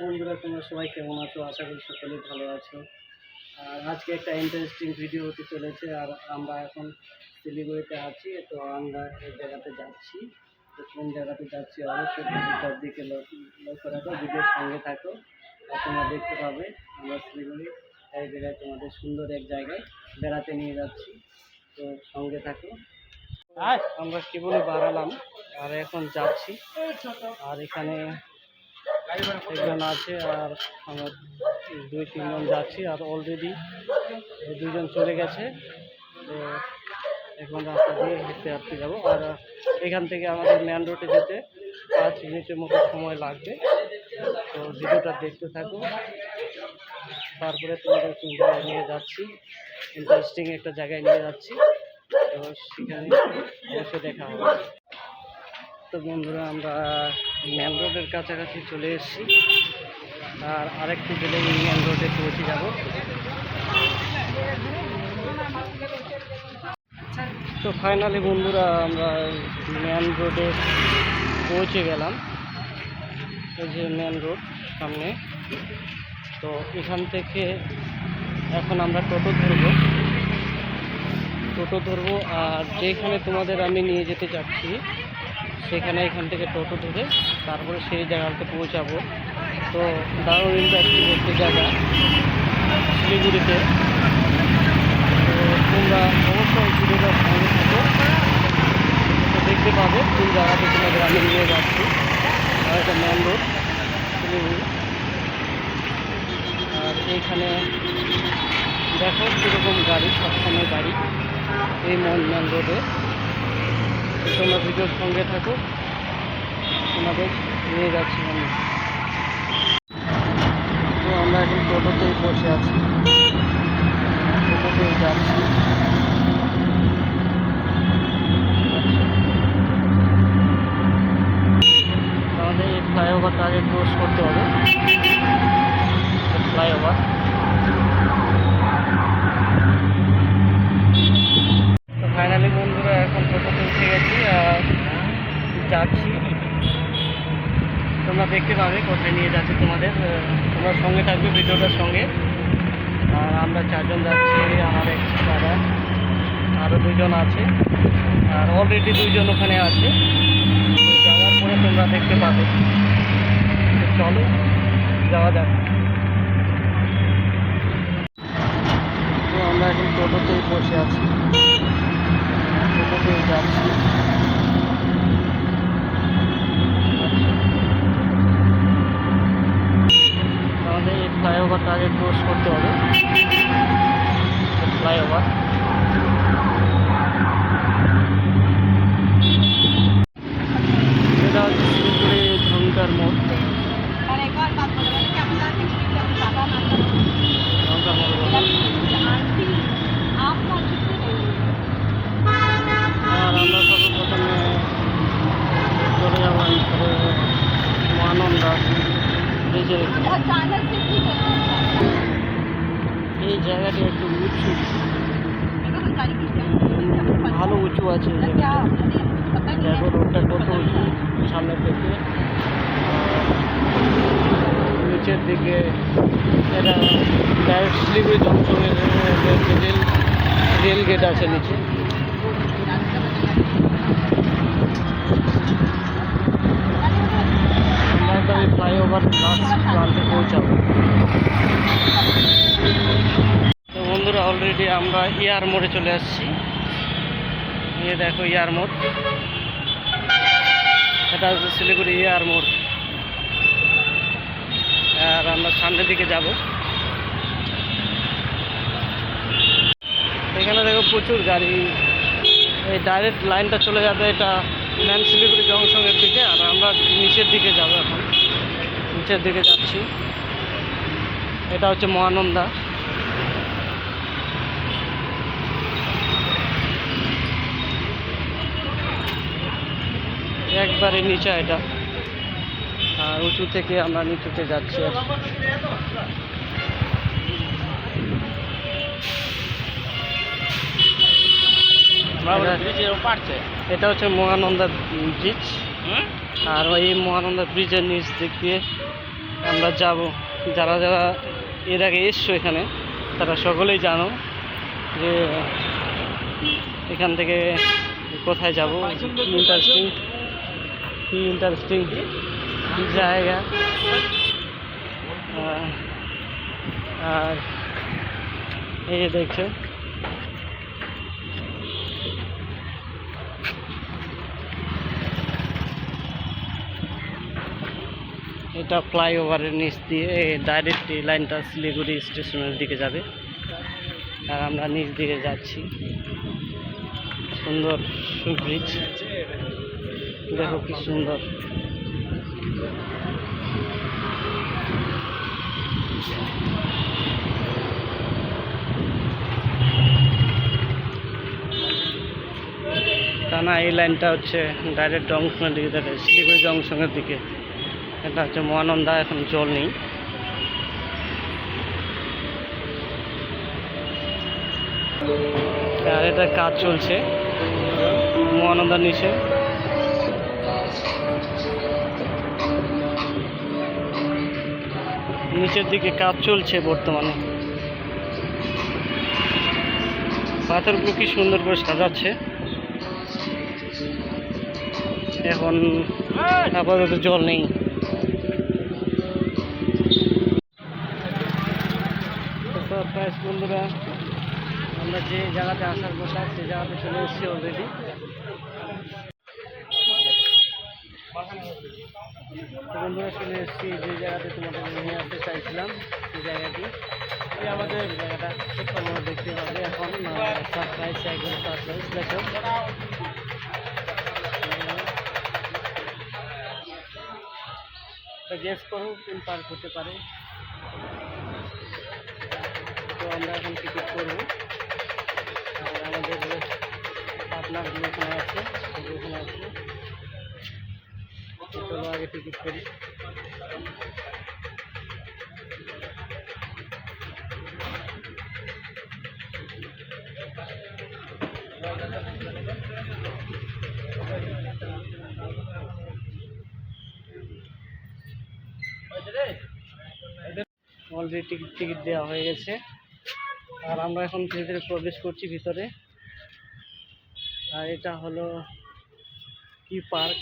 বন্ধুরা তোমরা সবাই কেমন আছো? আশা করি সকলেই ভালো আছো। আর আজকে একটা ইন্টারেস্টিং ভিডিও হতে চলেছে আর আমরা এখন শিলিগুড়িতে আছি তো আমরা এই জায়গাতে যাচ্ছি। তো কোন জায়গাতে যাচ্ছি অবশ্যই ভিডিওটার দিকে লক্ষ্য রাখো ভিডিওর সঙ্গে থাকো আর তোমরা দেখতে পাবে আমরা শিলিগুড়ি এই জায়গায় তোমাদের সুন্দর এক জায়গায় বেড়াতে নিয়ে যাচ্ছি। তো সঙ্গে থাকো। আমরা কেবলই বাড়ালাম আর এখন যাচ্ছি। আর এখানে একজন আছে আর আমরা দুই, তিনজন যাচ্ছি আর অলরেডি দুজন চলে গেছে। তো এখন রাস্তা দিয়ে হেঁটে হাঁটতে যাব। আর এখান থেকে আমাদের মেন রোডে যেতে পাঁচ মিনিটের মতো সময় লাগবে। তো ভিডিওটা দেখতে থাকো। তারপরে তোমাদের জায়গায় নিয়ে যাচ্ছি। ইন্টারেস্টিং একটা জায়গায় নিয়ে যাচ্ছি। তো সেখানে অবশ্যই দেখা হবে। তো বন্ধুরা, আমরা মেন রোডের কাছাকাছি চলে এসেছি। আর আরেকটু গেলে মেন রোডে পৌঁছে যাব। তো ফাইনালি বন্ধুরা, আমরা মেন রোডে পৌঁছে গেলাম। এই যে মেন রোড সামনে। তো এখান থেকে এখন আমরা টোটো ধরবো। টোটো ধরবো, আর যেখানে তোমাদের আমি নিয়ে যেতে চাচ্ছি সেখানে এখান থেকে টোটো ধরে তারপরে সেই জায়গাতে পৌঁছাবো। তো দারুণ ইন্টারেস্টিং একটি জায়গা, শিলিগুড়িতে। তো তোমরা অবশ্যই ভিডিওটা সঙ্গে থাকো। দেখতে পাবে কোন জায়গাতে তোমাদের আমি নিয়ে যাচ্ছি। আর এটা মেন রোড, শিলিগুড়ি। আর এইখানে দেখো কীরকম গাড়ি, সবসময় গাড়ি, এই মেন মেন রোডে। তোমরা ভিডিওর সঙ্গে থাকো। তোমাদের নিয়ে যাচ্ছি আমি। তো আমরা এখন টোটোতেই বসে আছি। টোটোতেই যাচ্ছি। আমাদের এই ফ্লাইওভারটা আগে ক্রস করতে হবে। ফ্লাইওভার তোমরা দেখতে পাবে, কোথায় নিয়ে যাচ্ছে তোমাদের তোমরা সঙ্গে থাকবে ভিডিওটার সঙ্গে। আর আমরা চারজন যাচ্ছি, আমার এক দাদা আরও দুজন আছে। আর অলরেডি দুইজন ওখানে আছে। যাওয়ার পরে তোমরা দেখতে পাবে। চলো, যাওয়া যাক। তো আমরা এখন টোটোতেই বসে আছি। টোটোতেই যাচ্ছি। আগে ক্রস করতে হবে। উঁচু সামনে থেকে। নিচের দিকে এটা ডাইরেক্ট শিলিগুড়ি জংশনের রেল রেল গেট আছে নিচে। আমরা এই ফ্লাইওভার পৌঁছাবো। তো বন্ধুরা অলরেডি আমরা ইয়ার মোড়ে চলে আসছি। দেখো ইয়ার মোড়। এটা হচ্ছে শিলিগুড়ি ইয়ার মোড়। আর আমরা সামনের দিকে যাব। এখানে দেখো প্রচুর গাড়ি। এই ডাইরেক্ট লাইনটা চলে যাবে এটা ম্যান শিলিগুড়ি জংশনের দিকে, আর আমরা নিচের দিকে যাব এখন। নিচের দিকে যাচ্ছি। এটা হচ্ছে মহানন্দা। একবারে নিচে এটা। আর উঁচু থেকে আমরা নিচুতে যাচ্ছি আর কি। এটা- এটা হচ্ছে মহানন্দা ব্রিজ আর ওই মহানন্দা ব্রিজের নিচ দিয়ে আমরা যাব। যারা যারা এর আগে এসছো এখানে তারা সকলেই জানো যে এখান থেকে কোথায় যাব। ইন্টারেস্টিং কি ইন্টারেস্টিং জায়গা আর এই যে দেখছ এটা ফ্লাইওভারের নিচ দিয়ে ডাইরেক্ট এই লাইনটা শিলিগুড়ি স্টেশনের দিকে যাবে। আর আমরা নিচ দিকে যাচ্ছি। সুন্দর ব্রিজ দেখো কি সুন্দর। টানা এই লাইনটা হচ্ছে ডাইরেক্ট জংশনের দিকে যাবে শিলিগুড়ি জংশনের দিকে। এটা হচ্ছে মহানন্দা, এখন জল নেই। আর এটা কাজ চলছে মহানন্দার নিচে। নিচের দিকে কাজ চলছে বর্তমানে। পাথরগুলো কি সুন্দর করে সাজাচ্ছে। এখন আপাতত জল নেই। বন্ধুরা, আমরা যে জায়গাতে আসার কথা সেই জায়গাতে চলে এসেছি অলরেডি বন্ধুরা চলে এসেছি যে জায়গাতে তোমাদের নিয়ে আসতে চাইছিলাম সেই জায়গাটি এই আমাদের জায়গাটা তোমরা দেখতে পাবে এখন সারপ্রাইজ একদম সারপ্রাইজ দেখো গেস করো কোন পার্ক হতে পারে তো আমরা এখন টিকিট করব আর আমাদের পার্টনারগুলো ওখানে আছে সবাই ওখানে আছে তো চলো আগে টিকিট করি। অলরেডি টিকিট টিকিট দেওয়া হয়ে গেছে। আর আমরা এখন ধীরে ধীরে প্রবেশ করছি ভিতরে। আর এটা হলো কি পার্ক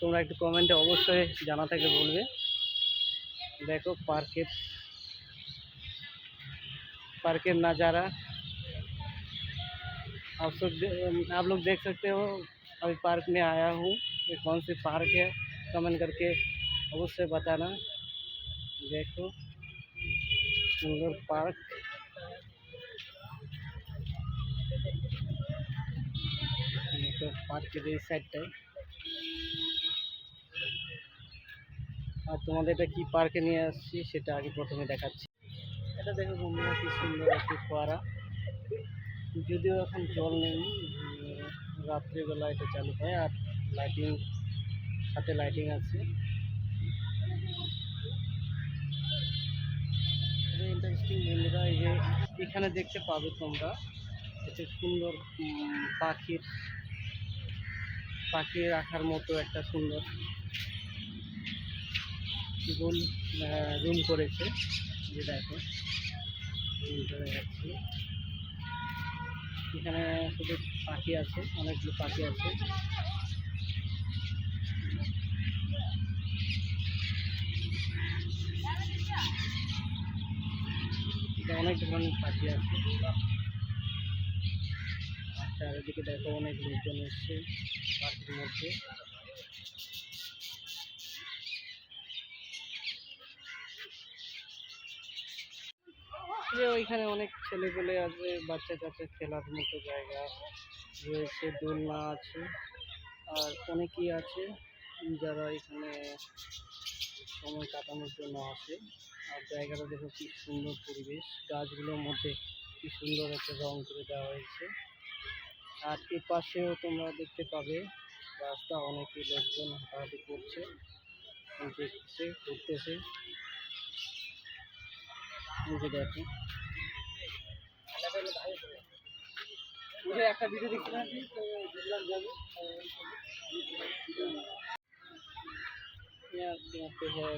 তোমরা একটু কমেন্টে অবশ্যই জানা থাকলে বলবে देखो पार्केट पार्केट नज़ारा आप सब दे- आप लोग देख सकते हो अभी पार्क में आया हूँ ये कौन सी पार्क है कमेंट करके अवश्य बताना देखो सुंदर पार्क দেখো পার্কের এই সাইডটায় আর তোমাদের এটা কি পার্কে নিয়ে আসছি সেটা আগে প্রথমে দেখাচ্ছি। এটা দেখো বন্ধুরা, কি সুন্দর একটি ফোয়ারা যদিও এখন জল নেই রাত্রিবেলা এটা চালু হয় আর লাইটিং সাথে লাইটিং আছে। ইন্টারেস্টিং বন্ধুরা, এই যে এখানে দেখতে পাবে তোমরা হচ্ছে সুন্দর পাখির, পাখি রাখার মতো একটা সুন্দর রুম রুম করেছে, যে দেখো এখানে শুধু পাখি আছে, অনেকগুলো পাখি আছে। অনেক ধরনের পাখি আছে। আর চারিদিকে দেখো অনেক লোকজন এসছে পাখির মধ্যে। যে ওইখানে অনেক ছেলেপেলে আছে, বাচ্চা কাচ্চা খেলার মতো জায়গা রয়েছে, দোলনা আছে, আর অনেকেই আছে যারা এখানে সময় কাটানোর জন্য আসে। আর জায়গাটা দেখো কি সুন্দর পরিবেশ। গাছগুলোর মধ্যে কি সুন্দর একটা রং করে দেওয়া হয়েছে। আর এ পাশেও তোমরা দেখতে পাবে, রাস্তা অনেকে লোকজন হাঁটাহাঁটি করছে, দেখছে, ঘুরতেছে। দেখো। একটা ভিডিও দেখছিলাম কি তো দেখলাম যাবো यहाँ यहाँ पे है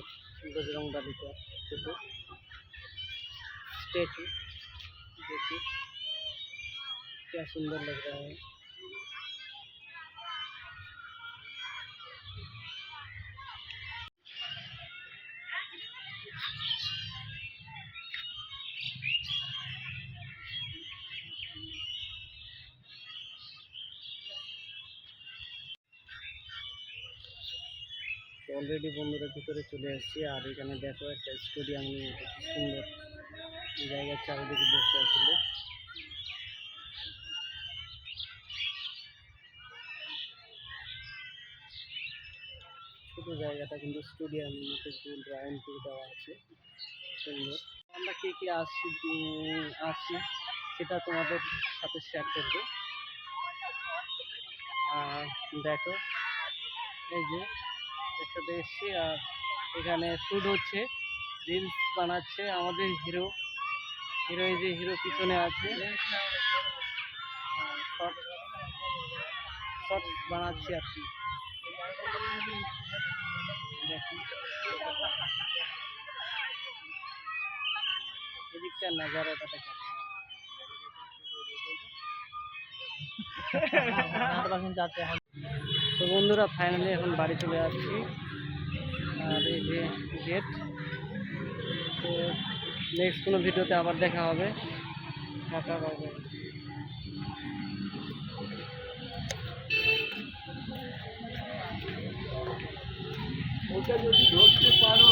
बजरंग बली का फोटो स्टेचू देखिए क्या सुंदर लग रहा है অলরেডি বন্ধুরা ভিতরে চলে এসেছি, আর এখানে দেখো একটা স্টেডিয়াম নিয়ে সুন্দর জায়গার চারিদিকে বসে আসলে ছোট জায়গাটা কিন্তু স্টেডিয়াম মতো গোল দেওয়া আছে, সুন্দর। আমরা কে কে আসছি আসছি, সেটা তোমাদের সাথে শেয়ার করব। আর দেখো, এই যে একসাথে এসছি, আর এখানে শ্যুট হচ্ছে রিলস বানাচ্ছে আমাদের হিরো হিরো এই যে হিরো পিছনে আছে। বানাচ্ছি আর কি। দেখি। এদিককার নাজারাটা দেখাচ্ছি। তো বন্ধুরা ফাইনালি এখন বাড়ি চলে যাচ্ছি আর এই যে গেট তো নেক্সট কোনো ভিডিওতে আবার দেখা হবে। পাবে ওটা যদি ধরতে পারো